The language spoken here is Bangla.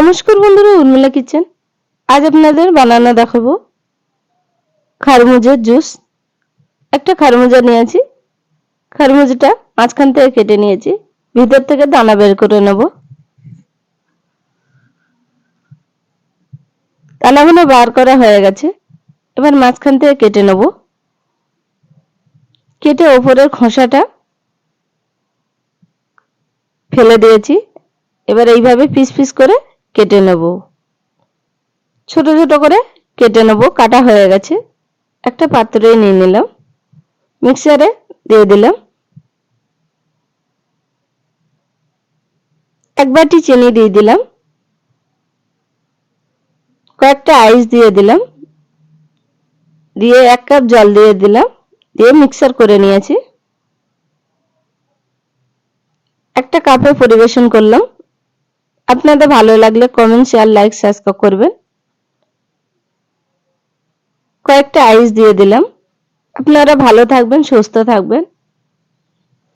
নমস্কার বন্ধুরা, উর্মিলা কিচেন। আজ আপনাদের বানানো দেখাবো খারমুজের জুস। একটা খারমুজা নিয়েছি। খারমুজাটা মাঝখান থেকে কেটে নিয়েছি। ভিতর থেকে দানা বের করে নেব। দানাগুলো বার করা হয়ে গেছে। এবার মাঝখান থেকে কেটে নেব। কেটে ওপরের খোসাটা ফেলে দিয়েছি। এবার এইভাবে পিস পিস করে কেটে নেব। ছোট ছোট করে কেটে নেব, কাটা হয়ে গেছে। একটা পাত্রে নিয়ে নিলাম, মিক্সারে দিয়ে দিলাম। এক বাটি চিনি দিয়ে দিলাম। কয়েকটা আইস দিয়ে দিলাম। দিয়ে এক কাপ জল দিয়ে দিলাম। দিয়ে মিক্সার করে নিয়েছি। একটা কাপে পরিবেশন করলাম। আপনাদের ভালো লাগলে কমেন্ট শেয়ার লাইক সাবস্ক্রাইব করবেন। কয়েকটা আইস দিয়ে দিলাম। আপনারা ভালো থাকবেন, সুস্থ থাকবেন।